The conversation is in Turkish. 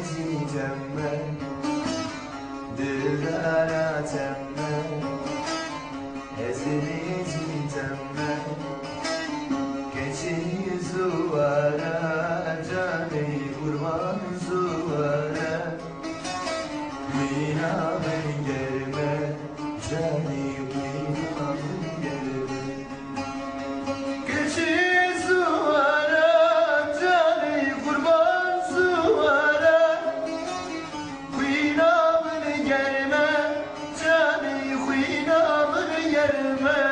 izini temme Dildara temme Ezini izini temme Keçi zuvara Caneyi kurban zuvara Mina ben gelme Caneyi Amen.